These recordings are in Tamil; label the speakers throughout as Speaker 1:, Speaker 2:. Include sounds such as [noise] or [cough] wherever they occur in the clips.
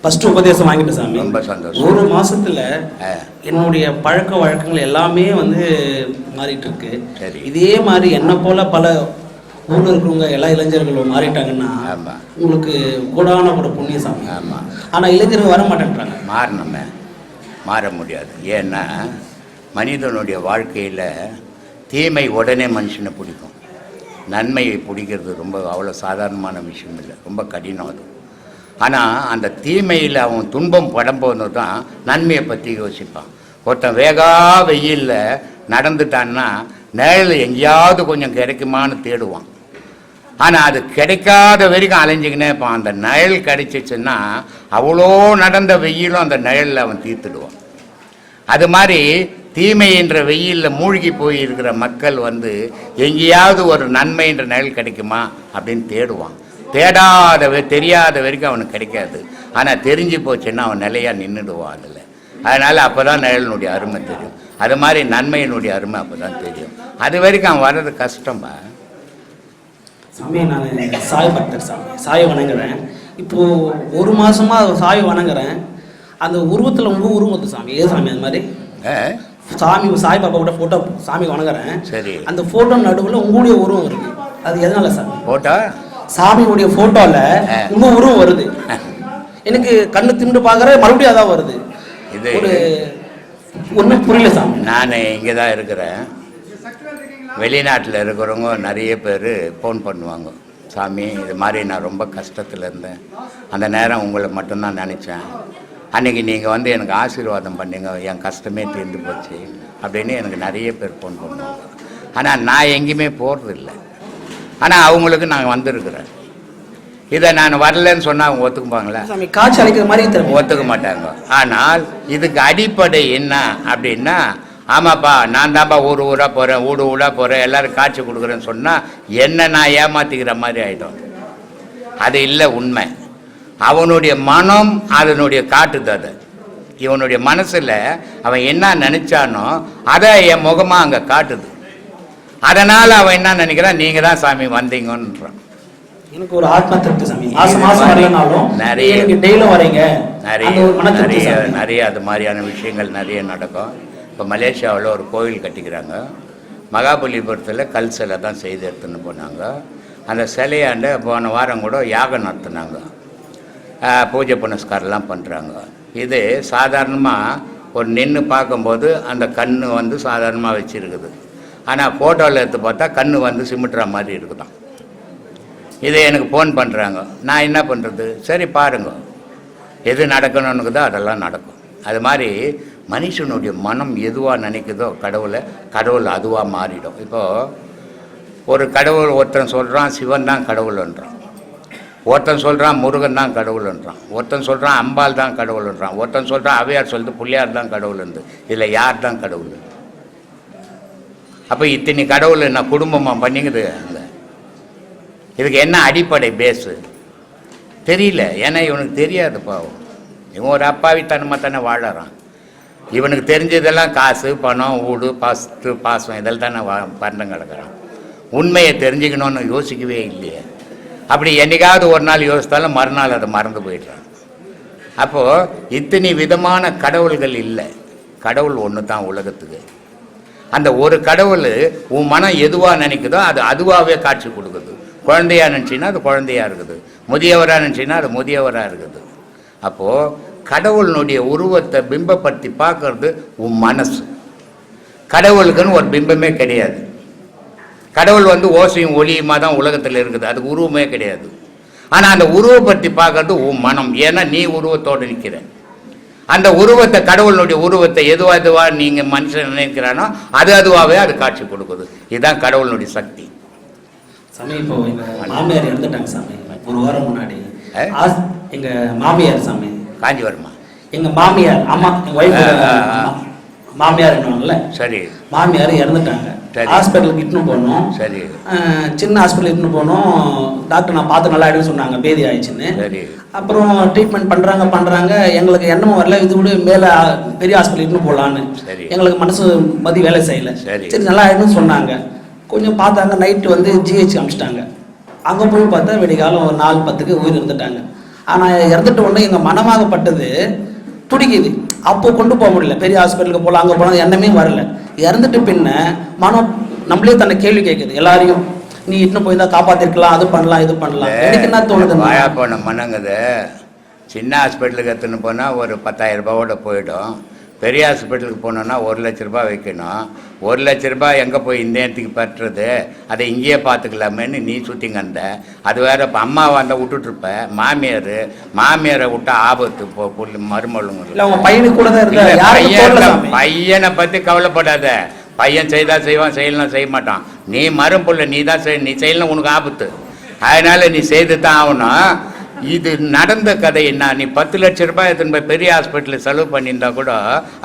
Speaker 1: ஃபர்ஸ்ட் உபதேசம் வாங்கிட்டேன் சாமி.
Speaker 2: ரொம்ப சந்தோஷம்.
Speaker 1: ஒரு மாசத்துல. என்னுடைய பழக்க வழக்கங்கள் எல்லாமே வந்து மாறிட்டு இருக்கு
Speaker 2: சரி.
Speaker 1: இதே மாதிரி என்ன போல பல ஊர்ல இருக்கிறவங்க எல்லா இளைஞர்களும் மாறிட்டாங்கன்னா. உங்களுக்கு கூடான கூட புண்ணிய சாமி.
Speaker 2: ஆமா.
Speaker 1: ஆனா இளைஞர்கள் வர மாட்டேன்றாங்க.
Speaker 2: மாறணுமே. மாற முடியாது. ஏன்னா மனிதனுடைய வாழ்க்கையில் தீமை உடனே மனுஷனை பிடிக்கும். நன்மையை பிடிக்கிறது ரொம்ப அவ்வளோ சாதாரணமான விஷயம் இல்லை. ரொம்ப கடினம் அது. ஆனால் அந்த தீமையில் அவன் துன்பம் படும்போது தான் நன்மையை பற்றி யோசிப்பான். ஒருத்தன் வேகா வெயிலில் நடந்துட்டான்னா நிழல் எங்கேயாவது கொஞ்சம் கிடைக்குமான்னு தேடுவான். ஆனால் அது கிடைக்காத வரைக்கும் அலைஞ்சிக்கினே இருப்பான். அந்த நிழல் கிடைச்சிச்சுன்னா அவ்வளோ நடந்த வெயிலும் அந்த நிழலில் அவன் தீர்த்துடுவான். அது மாதிரி தீமைன்ற வெயிலில் மூழ்கி போய் இருக்கிற மக்கள் வந்து எங்கேயாவது ஒரு நன்மைன்ற நிழல் கிடைக்குமா அப்படின்னு தேடுவான். தேடாத தெரியாத வரைக்கும் அவனுக்கு கிடைக்காது. ஆனால் தெரிஞ்சு போச்சுன்னா அவன் நிலையாக நின்றுடுவான் அதில். அதனால் அப்போ தான் நிழலினுடைய அருமை தெரியும். அது மாதிரி நன்மையினுடைய அருமை அப்போ தான் தெரியும். அது வரைக்கும் அவன் வர்றது கஷ்டம்பா
Speaker 1: சாமி நான் சாய் பக்தர் சாமி. சாயை வணங்குறேன். இப்போ ஒரு மாசமா சாயை வணங்குறேன். அந்த உருவத்துல உங்க உருவம் வருது சாமி. ஏ சாமி அது மாதிரி? சாமி சாய் பாபாவோட போட்டோ சாமி வணங்குறேன்.
Speaker 2: சரி.
Speaker 1: அந்த போட்டோ நடுவுல உங்களுடைய உருவம் இருக்கு. அது எதனால சாமி?
Speaker 2: போட்டா
Speaker 1: சாமியுடைய போட்டோல. உங்க உருவம் வருது. எனக்கு கண்ணு திண்டு பாக்குற மறுபடியும் அதான் வருது.
Speaker 2: இது
Speaker 1: ஒரு புரியல சாமி.
Speaker 2: நான் இங்கே தான் இருக்கிறேன். வெளிநாட்டில் இருக்கிறவங்க நிறைய பேர் ஃபோன் பண்ணுவாங்க. சாமி இது மாதிரி நான் ரொம்ப கஷ்டத்தில் இருந்தேன். அந்த நேரம் உங்களை மட்டும்தான் நினச்சேன். அன்றைக்கி நீங்கள் வந்து எனக்கு ஆசீர்வாதம் பண்ணீங்க. என் கஷ்டமே தீர்ந்து போச்சு அப்படின்னு எனக்கு நிறைய பேர் ஃபோன் பண்ணுவாங்க. ஆனால் நான் எங்கேயுமே போகிறதில்ல ஆனால் அவங்களுக்கு நான் வந்திருக்கிறேன் இதை நான் வரலன்னு சொன்னால் அவங்க ஒத்துக்குப்பாங்களா
Speaker 1: காட்சி மாதிரி
Speaker 2: ஒத்துக்க மாட்டாங்க. ஆனால் இதுக்கு அடிப்படை என்ன அப்படின்னா ஆமாப்பா நான் தான்ப்பா ஊர் ஊராக போகிறேன் ஊடு ஊடாக போகிறேன் எல்லாரும் காட்சி கொடுக்குறேன்னு சொன்னால் என்ன நான் ஏமாத்திக்கிற மாதிரி ஆகிடும் அது இல்லை உண்மை. அவனுடைய மனம் அதனுடைய காட்டுது அது இவனுடைய மனசில் அவன் என்ன நினச்சானோ அதை என் முகமாக அங்கே காட்டுது. அதனால் அவன் என்ன நினைக்கிறான்? நீங்கள் தான் சாமி வந்தீங்கன்றான்.
Speaker 1: எனக்கு ஒரு ஆத்ம திருப்தி சாமி. மாசம் மாசம் வரலனாலும்
Speaker 2: நிறைய.
Speaker 1: டெய்லியும் வரீங்க
Speaker 2: நிறைய நிறைய நிறைய அது மாதிரியான விஷயங்கள் நிறைய நடக்கும். இப்போ மலேசியாவில் ஒரு கோவில் கட்டிக்கிறாங்க. மகாபலிபுரத்தில் கல் சிலை தான் செய்து எடுத்துன்னு போனாங்க. அந்த சிலையாண்ட போன வாரம் கூட யாகம் நடத்துனாங்க. பூஜை புனஸ்காரம்லாம் பண்ணுறாங்க இது சாதாரணமாக ஒரு நின்று பார்க்கும்போது அந்த கண் வந்து சாதாரணமாக வச்சுருக்குது. ஆனால் ஃபோட்டோவில் எடுத்து பார்த்தா கண் வந்து சிமிட்டுற மாதிரி இருக்குதாம் இதை எனக்கு ஃபோன் பண்ணுறாங்க நான் என்ன பண்ணுறது சரி பாருங்க. எது நடக்கணும்னுக்குதோ அதெல்லாம் நடக்கும். அது மாதிரி மனுஷனுடைய மனம் எதுவாக நினைக்குதோ கடவுளை கடவுள் அதுவாக மாறிடும். இப்போது ஒரு கடவுள் ஒருத்தன் சொல்கிறான் சிவன் தான் கடவுள்ன்றான். ஒருத்தன் சொல்கிறான் முருகன் தான் கடவுள்ன்றான். ஒருத்தன் சொல்கிறான் அம்பாள் தான் கடவுள்ன்றான். ஒருத்தன் சொல்கிறான் அவையார் சொல்லிட்டு பிள்ளையார் தான் கடவுள்ன்றது. இதில் யார் தான் கடவுள்? அப்போ இத்தனை கடவுள் நான் குடும்பமாக பண்ணிக்குது அங்கே. இதுக்கு என்ன அடிப்படை பேஸு தெரியல. ஏன்னா இவனுக்கு தெரியாது பாவம். இவன் ஒரு அப்பாவித்தனமாக தானே வாழறான். இவனுக்கு தெரிஞ்சதெல்லாம் காசு பணம் ஊடு பாசத்து பாசம் இதெல்லாம் தானே வா பண்டம் கிடக்குறான். உண்மையை தெரிஞ்சுக்கணும்னு யோசிக்கவே இல்லையே. அப்படி என்னைக்காவது ஒரு நாள் யோசித்தாலும் மறுநாள் அதை மறந்து போயிடுறான். அப்போது இத்தனை விதமான கடவுள்கள் இல்லை. கடவுள் ஒன்று தான் உலகத்துக்கு. அந்த ஒரு கடவுள் உன் மனம் எதுவாக நினைக்குதோ அது அதுவாகவே காட்சி கொடுக்குது. குழந்தையா நினச்சின்னா அது குழந்தையா இருக்குது. முதியவராக நினச்சின்னா அது முதியவராக இருக்குது. அப்போது கடவுளினுடைய உருவத்தை பிம்பப்படுத்தி பார்க்கறது உன் மனசு. கடவுளுக்குன்னு ஒரு பிம்பமே கிடையாது. கடவுள் வந்து ஓசையும் ஒளியுமா தான் உலகத்தில் இருக்குது. அதுக்கு உருவமே கிடையாது. ஆனால் அந்த உருவப்படுத்தி பார்க்கறது உன் மனம். ஏன்னா நீ உருவத்தோடு நிற்கிற அந்த உருவத்தை கடவுளுடைய உருவத்தை எதுவா எதுவா நீங்கள் மனுஷன் நினைக்கிறானோ அது அதுவாகவே அது காட்சி கொடுக்குது. இதுதான் கடவுளுடைய சக்தி.
Speaker 1: மாமியார் இறந்துட்டாங்க சாமி. ஒரு வாரம் முன்னாடி.
Speaker 2: ஏ?
Speaker 1: ஆஸ்- எங்க மாமியார் சாமி.
Speaker 2: காஞ்சிபுரமா
Speaker 1: எங்கள் மாமியார் அம்மா எங்கள் ஒய்ஃப். மாமியார் என்னல
Speaker 2: சரி.
Speaker 1: மாமியார் இறந்துட்டாங்க. ஹாஸ்பிட்டலுக்கு இட்டுன்னு போனோம்.
Speaker 2: சரி.
Speaker 1: சின்ன ஹாஸ்பிட்டல் இட்டுன்னு போனோம். டாக்டர் நான் பார்த்து நல்லா ஆயிடுன்னு சொன்னாங்க. பேதி ஆயிடுச்சுன்னு.
Speaker 2: சரி.
Speaker 1: அப்புறம் ட்ரீட்மெண்ட் பண்ணுறாங்க பண்ணுறாங்க எங்களுக்கு எண்ணமும் வரல. இது விட மேலே பெரிய ஹாஸ்பிட்டல் இட்டுன்னு போகலான்னு. எங்களுக்கு மனசு மதி வேலை செய்யல.
Speaker 2: சரி.
Speaker 1: சரி நல்லா ஆயிடுன்னு சொன்னாங்க. கொஞ்சம் பார்த்தாங்க நைட்டு வந்து ஜிஹெச் அமிச்சிட்டாங்க அங்கே போய் பார்த்தா வெடிகாலம் ஒரு நாலு பத்துக்கு உயிர் இருந்துட்டாங்க ஆனால் இறந்துட்ட உடனே எங்கள் மனமாகப்பட்டது துடிக்குது. அப்போ கொண்டு போக முடியல. பெரிய ஹாஸ்பிட்டலுக்கு போகலாம் அங்கே போகலாம் எண்ணமே வரல. இறந்துட்டு பின்ன மனம் நம்மளே தன்னை கேள்வி கேட்குது எல்லாரையும் நீ இட்டுன்னு போய் தான் காப்பாத்திருக்கலாம் அது பண்ணலாம் இது பண்ணலாம். எனக்கு என்ன தோணுதுன்னா
Speaker 2: வாயா போன மனங்குது சின்ன ஹாஸ்பிட்டலுக்கு எடுத்துன்னு போனால் ஒரு பத்தாயிரம் ரூபாவோட போயிடும். பெரிய ஹாஸ்பிட்டலுக்கு போனோன்னா ஒரு லட்ச ரூபாய் வைக்கணும். ஒரு லட்ச ரூபாய் எங்கே போய் இந்த இடத்துக்கு பற்றுறது அதை இங்கேயே பார்த்துக்கலாமேன்னு நீ சுற்றிங்க அந்த அது வேற இப்போ அம்மா வந்தால் விட்டுட்ருப்ப மாமியார் மாமியாரை விட்டா ஆபத்து இப்போ புள்ளி மருமகளுங்க
Speaker 1: பையனுக்கு கூட தான்
Speaker 2: பையன் பத்தி கவலைப்படாத. பையன் செய்தா செய்வான் செய்யலாம் செய்ய மாட்டான். நீ மரும்புள்ள நீ தான் செய் நீ செய்யலாம் உனக்கு ஆபத்து. அதனால நீ செய்து தான் ஆகணும். இது நடந்த கதை என்ன? நீ பத்து லட்ச ரூபாய் எத்தனை போய் பெரிய ஹாஸ்பிட்டலில் செலவு பண்ணியிருந்தா கூட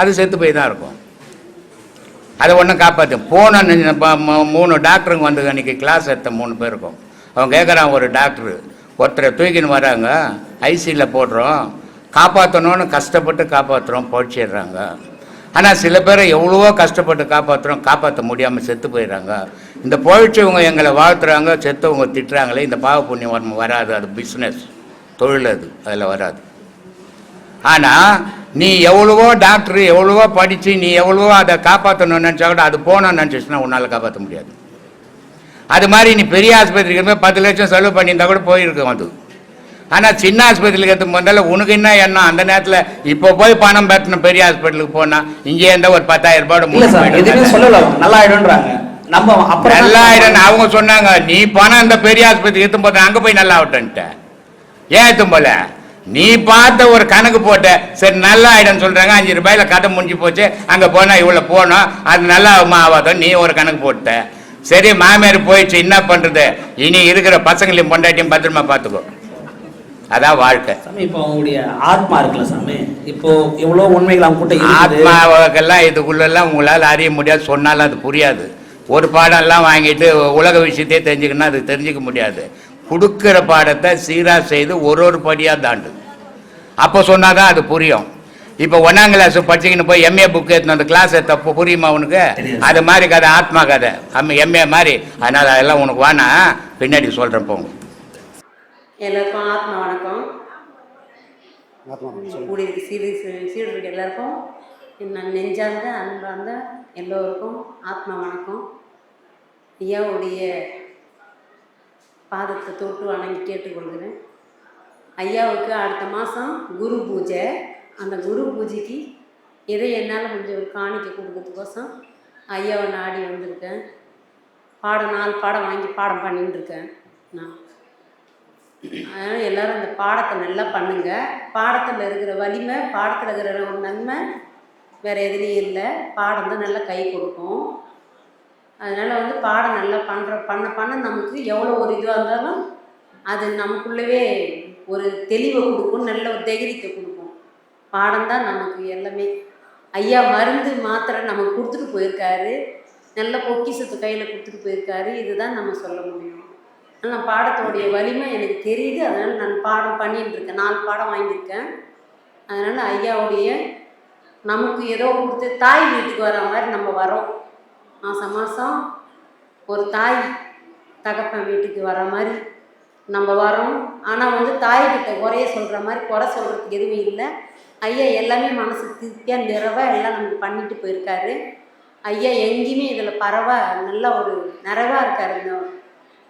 Speaker 2: அது செத்து போய் தான் இருக்கும். அதை ஒன்றும் காப்பாற்று போன மூணு டாக்டருங்க வந்து அன்றைக்கி கிளாஸ் எடுத்த மூணு பேருக்கும் அவன் கேட்குறான் ஒரு டாக்டரு ஒருத்தரை தூக்கின்னு வராங்க ஐசியில் போடுறோம். காப்பாற்றணும்னு கஷ்டப்பட்டு காப்பாற்றுறோம் பொழிச்சிடுறாங்க ஆனால் சில பேரை எவ்வளவோ கஷ்டப்பட்டு காப்பாற்றுறோம் காப்பாற்ற முடியாமல் செத்து போயிடுறாங்க. இந்த பொழிச்சவங்க எங்களை வாழ்த்துறாங்க செத்தவங்க திட்டுறாங்களே இந்த பாவ புண்ணியம் வராது அது பிஸ்னஸ் தொழில் அது அதில் வராது. ஆனால் நீ எவ்வளவோ டாக்டர் எவ்வளவோ படித்து நீ எவ்வளவோ அதை காப்பாற்றணும்னு நினச்சா கூட அது போகணும்னு நினச்சிச்சுன்னா உன்னால் காப்பாற்ற முடியாது. அது மாதிரி நீ பெரிய ஆஸ்பத்திரிக்கு போய் பத்து லட்சம் செலவு பண்ணியிருந்தா கூட போயிருக்கும் அது. ஆனால் சின்ன ஆஸ்பத்திரிக்கு எடுத்து வந்தாலும் உனக்கு என்ன எண்ணம்? அந்த நேரத்தில் இப்போ போய் பணம் பெற்றணும் பெரிய ஹாஸ்பிட்டலுக்கு போனால் இங்கே இருந்தால் ஒரு பத்தாயிரம் ரூபாயோட
Speaker 1: இல்ல சார்
Speaker 2: முடிச்சு
Speaker 1: எதுவுமே
Speaker 2: போயிடுங்க.
Speaker 1: சொல்லல அவங்க. நல்லா ஆயிடும்ன்றாங்க நம்ம
Speaker 2: நல்லா ஆயிடும் அவங்க சொன்னாங்க நீ பணம் இந்த பெரிய ஆஸ்பத்திரி எடுத்து போது அங்கே போய் நல்லா ஆகட்டும்ட்ட ஏன் எடுத்து போல. நீ பார்த்த ஒரு கணக்கு போட்ட சரி நல்லா ஆயிடும்னு சொல்றாங்க அஞ்சு ரூபாயில கதை முடிஞ்சு போச்சு அங்க போனா இவ்வளவு போனோம் அது நல்லா ஆகாதோ நீ ஒரு கணக்கு போட்ட. சரி மாமியார் போயிடுச்சு என்ன பண்றது? இனி இருக்கிற பசங்களையும் பொண்டாட்டியும் பத்திரமா பார்த்துக்கோ. அதான் வாழ்க்கை.
Speaker 1: இப்போ அவங்களுடைய ஆத்மா இருக்குல்ல சாமி? இப்போ எவ்வளவு உண்மைகள் அவங்க கூட்ட
Speaker 2: ஆத்மாவுக்கெல்லாம் இதுக்குள்ளெல்லாம் உங்களால் அறிய முடியாது சொன்னாலும் அது புரியாது. ஒரு பாடம்லாம் வாங்கிட்டு உலக விஷயத்தையே தெரிஞ்சுக்கணும்னா அது தெரிஞ்சுக்க முடியாது. கொடுக்குற பாடத்தை சீராக செய்து ஒரு ஒரு படியாக தாண்டு. அப்போ சொன்னால் தான் அது புரியும். இப்போ ஒன்றாம் கிளாஸ் படிச்சுக்கின்னு போய் எம்ஏ புக் எடுத்துன்னு அந்த கிளாஸ் தப்பு புரியுமா உனக்கு. அது மாதிரி கதை ஆத்மா கதை. அம்ம எம்ஏ மாதிரி. அதனால் அதெல்லாம் உனக்கு வேணா பின்னாடி சொல்கிறேன் போங்க.
Speaker 3: எல்லாருக்கும் ஆத்மா வணக்கம். கூடியிருக்கு சீடு சீடருக்கு எல்லாருக்கும். நான் நெஞ்சார்ந்த அன்பார்ந்த எல்லோருக்கும் ஆத்மா வணக்கம். ஐயாவுடைய பாதத்தை தொட்டு வணங்கி கேட்டுக்கொள்கிறேன். ஐயாவுக்கு அடுத்த மாதம் குரு பூஜை. அந்த குரு பூஜைக்கு எதை என்னால் கொஞ்சம் ஒரு காணிக்கை கொடுக்கறதுக்கோசம் ஐயாவை நாடி வந்திருக்கேன். பாடம் நாலு பாடம் வாங்கி பாடம் பண்ணிட்டு இருக்கேன் நான். அதனால் எல்லாரும் அந்த பாடத்தை நல்லா பண்ணுங்கள் பாடத்தில் இருக்கிற வலிமை பாடத்தில் இருக்கிற ஒரு நன்மை வேறு எதுலேயும் இல்லை. பாடம் தான் நல்லா கை கொடுக்கும். அதனால் வந்து பாடம் நல்லா பண்ணுற பண்ண பண்ண நமக்கு எவ்வளோ ஒரு இதுவாக இருந்தாலும் அது நமக்குள்ளவே ஒரு தெளிவை கொடுக்கும் நல்ல ஒரு தைரியத்தை கொடுக்கும். பாடம் தான் நமக்கு எல்லாமே. ஐயா மருந்து மாத்திரை நமக்கு கொடுத்துட்டு போயிருக்காரு. நல்ல பொக்கிசத்து கையில் கொடுத்துட்டு போயிருக்காரு. இதுதான் நம்ம சொல்ல முடியும். ஆனால் பாடத்தோடைய வலிமை எனக்கு தெரியுது. அதனால் நான் பாடம் பண்ணிட்டு இருக்கேன். நாலு பாடம் வாங்கியிருக்கேன். அதனால் ஐயாவுடைய நமக்கு ஏதோ கொடுத்து தாய் வீட்டுக்கு வர மாதிரி நம்ம வரோம் மாதம் மாதம் ஒரு தாய் தகப்பன் வீட்டுக்கு வர மாதிரி நம்ம வரோம் ஆனால் வந்து தாய்கிட்ட குறைய சொல்கிற மாதிரி குறை சொல்கிறதுக்கு எதுவும் இல்லை. ஐயா எல்லாமே மனசுக்கு திருப்தியாக நிறைவாக எல்லாம் நமக்கு பண்ணிட்டு போயிருக்காரு. ஐயா எங்கேயுமே இதில் பரவ நல்ல ஒரு நிறைவாக இருக்கார் இந்த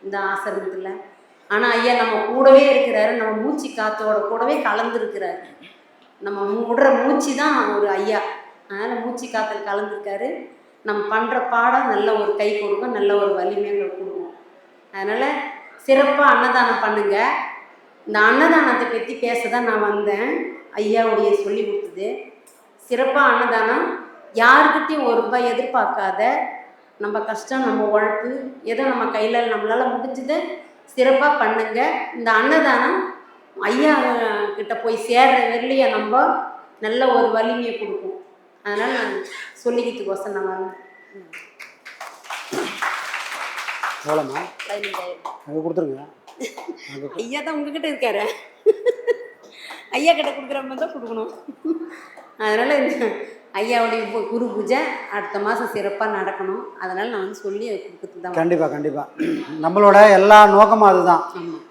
Speaker 3: இந்த ஆசிரமத்தில். ஆனால் ஐயா நம்ம கூடவே இருக்கிறாரு. நம்ம மூச்சு காத்தோட கூடவே கலந்துருக்கிறாரு. நம்ம விடுற மூச்சு தான் ஒரு ஐயா. அதனால் மூச்சு காத்தில் கலந்துருக்காரு. நம்ம பண்ணுற பாடம் நல்ல ஒரு கை கொடுக்கும் நல்ல ஒரு வலிமைகள் கொடுக்கும். அதனால் சிறப்பாக அன்னதானம் பண்ணுங்கள் இந்த அன்னதானத்தை பற்றி பேச தான் நான் வந்தேன். ஐயாவுடைய சொல்லி கொடுத்தது. சிறப்பாக அன்னதானம். யாருக்கிட்டையும் ஒரு ரூபாய் எதிர்பார்க்காத நம்ம கஷ்டம் நம்ம உழைப்பு ஏதோ நம்ம கையில் நம்மளால் முடிஞ்சதை சிறப்பாக பண்ணுங்க. இந்த அன்னதானம் ஐயா கிட்ட போய் சேர்ற வரலையே நம்ம நல்ல ஒரு வலிமையை கொடுக்கும். அதனால் நான் சொல்லிக்கிறதுக்கோசம் நான் வரேன்
Speaker 4: எவ்வளோம்மா
Speaker 3: பதினஞ்சாயிரம்.
Speaker 4: அது கொடுத்துருங்க. [laughs]
Speaker 3: ஐயா தான் உங்ககிட்ட இருக்காரு. ஐயா கிட்ட கொடுக்குற மாதிரி தான் கொடுக்கணும். அதனால் ஐயாவுடைய குரு பூஜை அடுத்த மாதம் சிறப்பாக நடக்கணும். அதனால் நான் வந்து சொல்லி கொடுக்குறது தான்
Speaker 4: கண்டிப்பாக கண்டிப்பாக நம்மளோட எல்லா நோக்கமும் அதுதான்.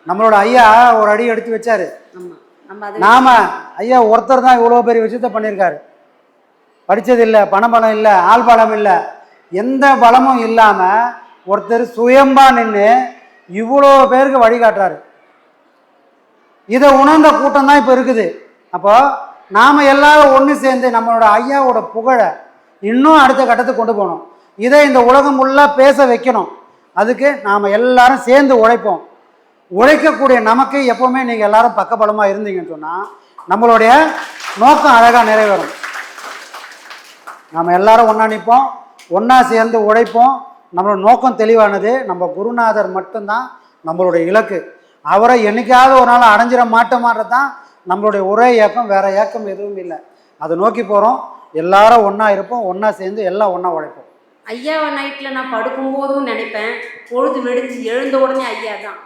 Speaker 4: நம்மளோட ஐயா ஒரு அடி எடுத்து வச்சாரு.
Speaker 3: ஆமாம் நம்ம
Speaker 4: நாம ஐயா ஒருத்தர் தான் இவ்வளோ பெரிய விஷயத்த பண்ணியிருக்காரு. படித்தது இல்லை பணபலம் இல்லை ஆள் பலம் இல்லை. எந்த பலமும் இல்லாமல் ஒருத்தர் சுயம்பா நின்று இவ்வளோ பேருக்கு வழிகாட்டுறாரு. இதை உணர்ந்த கூட்டம் தான் இப்போ இருக்குது. அப்போ நாம் எல்லாரும் ஒன்று சேர்ந்து நம்மளோட ஐயாவோட புகழை இன்னும் அடுத்த கட்டத்துக்கு கொண்டு போகணும். இதை இந்த உலகம் ஃபுல்லாக பேச வைக்கணும். அதுக்கு நாம் எல்லாரும் சேர்ந்து உழைப்போம். உழைக்கக்கூடிய நமக்கு எப்போவுமே நீங்கள் எல்லாரும் பக்கபலமாக இருந்தீங்கன்னு சொன்னால் நம்மளுடைய நோக்கம் அழகாக நிறைவேறும். நாம் எல்லாரும் ஒன்றா நிற்போம். ஒன்றா சேர்ந்து உழைப்போம். நம்மளோட நோக்கம் தெளிவானது. நம்ம குருநாதர் மட்டும்தான் நம்மளுடைய இலக்கு. அவரை என்னைக்காவது ஒரு நாள் அடைஞ்சிட மாட்டோமான்றது தான் நம்மளுடைய ஒரே ஏக்கம் வேற ஏக்கம் எதுவும் இல்லை. அதை நோக்கி போகிறோம் எல்லாரும் ஒன்றா இருப்போம். ஒன்றா சேர்ந்து எல்லாம் ஒன்றா உழைப்போம்.
Speaker 3: ஐயாவை நைட்டில் நான் படுக்கும்போதும் நினைப்பேன். பொழுது வெடிஞ்சு எழுந்த உடனே ஐயா தான்.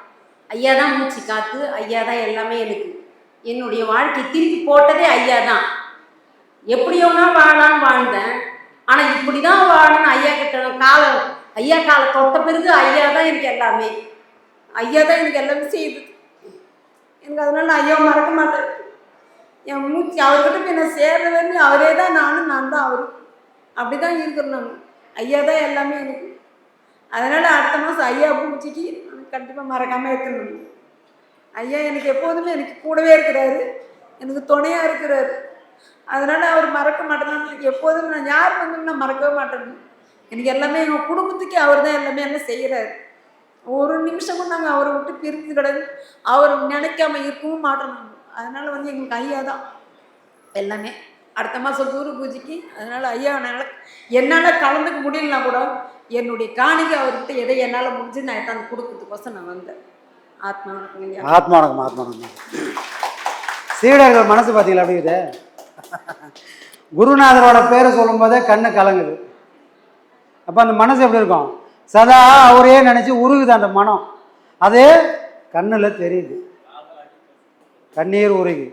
Speaker 3: ஐயா தான் மூச்சு காத்து ஐயா தான் எல்லாமே எனக்கு. என்னுடைய வாழ்க்கை திருப்பி போட்டதே ஐயா தான். எப்படியோனா வாழலாம்னு வாழ்ந்தேன். ஆனால் இப்படி தான் வாழணும்னு ஐயா கிட்ட காலை ஐயா காலை தொட்ட பிறகு ஐயா தான் எனக்கு எல்லாமே. ஐயா தான் எனக்கு எல்லாமே செய்யுது. எனக்கு அதனால நான் ஐயா மறக்க மாட்டேன். என் மூச்சு அவர்கிட்ட போய் நான் சேர்றதுன்னு அவரே தான் நானும் நான் தான் அவரு அப்படி தான் இருக்கிறோம் நாங்கள் ஐயா தான் எல்லாமே எனக்கு. அதனால் அடுத்த மாதம் ஐயா பூச்சிக்கு நான் கண்டிப்பாக மறக்காமல் இருக்கணும். ஐயா எனக்கு எப்போதுமே எனக்கு கூடவே இருக்கிறாரு. எனக்கு துணையாக இருக்கிறாரு. அதனால் அவர் மறக்க மாட்டேன் எப்போதும் நான் யார் வந்து நான் மறக்கவே மாட்டேன் எனக்கு எல்லாமே எங்கள் குடும்பத்துக்கே அவர் தான் எல்லாமே எல்லாம் செய்கிறாரு ஒரு நிமிஷமும் நாங்கள் அவரை விட்டு பிரித்து கிடந்து அவர் நினைக்காம இருக்கவும் மாட்டோம். அதனால் வந்து எங்களுக்கு ஐயா தான். எல்லாமே. அடுத்த மாதம் குரு பூஜைக்கு அதனால் ஐயா என்னால் என்னால் கலந்துக்க முடியலனா கூட என்னுடைய காணிக்கை அவர்கிட்ட எதை என்னால் முடிஞ்சு நான் எடுத்தாந்து கொடுக்கறதுக்கோசம் நான் வந்தேன். ஆத்மா வணக்கம் ஐயா
Speaker 4: ஆத்மானகம் ஆத்மானகம் சீடர்கள் மனசு பார்த்தீங்களா அப்படி குருநாதரோட பேரை சொல்லும்போதே கண்ணு கலங்குது. அப்போ அந்த மனசு எப்படி இருக்கும்? சதா அவரே நினச்சி உருகுது அந்த மனம். அது கண்ணில் தெரியுது. கண்ணீர் உருகி.